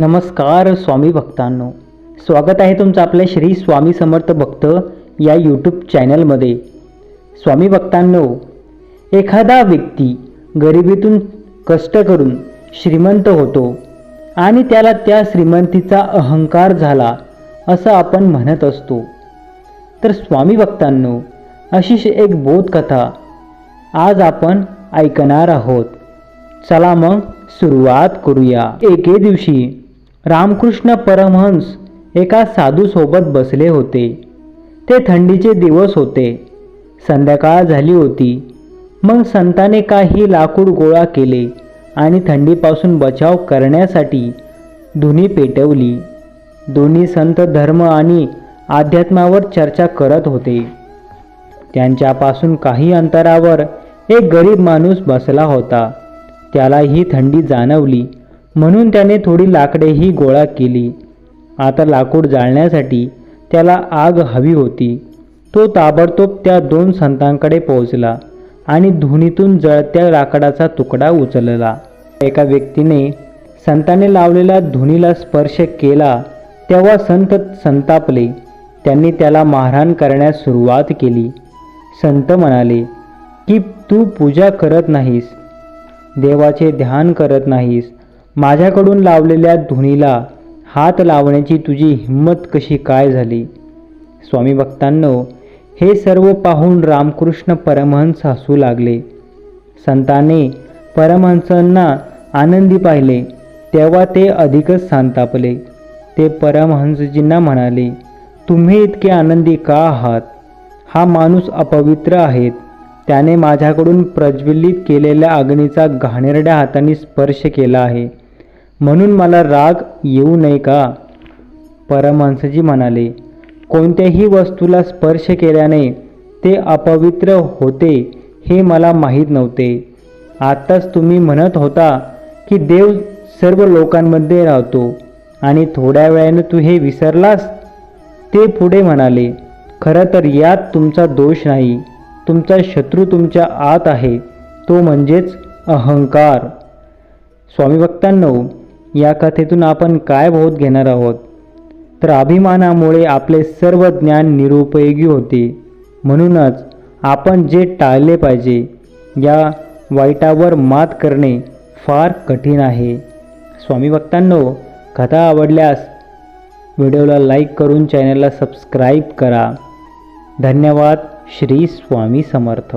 नमस्कार स्वामी भक्तांनो. स्वागत आहे तुमचं आपल्या श्री स्वामी समर्थ भक्त या यूट्यूब चॅनलमध्ये स्वामी भक्तांनो एखादा व्यक्ती गरिबीतून कष्ट करून श्रीमंत होतो आणि त्याला त्या श्रीमंतीचा अहंकार झाला असं आपण म्हणत असतो. तर स्वामी भक्तांनो अशीच एक बोधकथा आज आपण ऐकणार आहोत. चला मग सुरुवात करूया. एके दिवशी रामकृष्ण परमहंस एका साधूसोबत बसले होते. ते थंडीचे दिवस होते. संध्याकाळ झाली होती. मग संताने काही लाकूड गोळा केले आणि थंडीपासून बचाव करण्यासाठी धुनी पेटवली. दोन्ही संत धर्म आणि अध्यात्मावर चर्चा करत होते. त्यांच्यापासून काही अंतरावर एक गरीब माणूस बसला होता. त्याला ही थंडी जाणवली. म्हणून त्याने थोडी लाकडेही गोळा केली. आता लाकूड जाळण्यासाठी त्याला आग हवी होती. तो ताबडतोब त्या दोन संतांकडे पोहोचला आणि धुनीतून जळत्या लाकडाचा तुकडा उचलला. एका व्यक्तीने संताने लावलेल्या धुनीला स्पर्श केला तेव्हा संत संतापले. त्यांनी त्याला मारहाण करण्यास सुरुवात केली. संत म्हणाले की तू पूजा करत नाहीस. देवाचे ध्यान करत नाहीस. माझ्याकडून लावलेल्या धुनीला हात लावण्याची तुझी हिंमत कशी काय झाली? स्वामी भक्तांनो हे सर्व पाहून रामकृष्ण परमहंस हसू लागले. संताने परमहंसांना आनंदी पाहिले. तेव्हा ते अधिकच संतापले. ते परमहंसजींना म्हणाले तुम्ही इतके आनंदी का आहात? हा माणूस अपवित्र आहेत त्याने माझ्याकडून प्रज्वलित केलेल्या अग्नीचा घाणेरड्या हाताने स्पर्श केला आहे. म्हणून मला राग येऊ नये का? परमहंसजी म्हणाले कोणत्याही वस्तूला स्पर्श केल्याने ते अपवित्र होते हे मला माहीत नव्हते. आत्ताच तुम्ही म्हणत होता की देव सर्व लोकांमध्ये राहतो आणि थोड्या वेळाने तू हे विसरलास. ते पुढे म्हणाले खरं तर यात तुमचा दोष नाही. तुमचा शत्रू तुमच्या आत आहे. तो म्हणजेच अहंकार. स्वामी भक्तांनो या कथेतून आपण काय बोध घेणार आहोत? तर अभिमानामुळे आपले सर्व ज्ञान निरुपयोगी होते. म्हणूनच आपण जे टाळले पाहिजे या वाईटावर मात करणे फार कठीण आहे. स्वामी भक्तांनो कथा आवडल्यास व्हिडिओला लाईक करून चॅनलला सबस्क्राईब करा. धन्यवाद. श्री स्वामी समर्थ.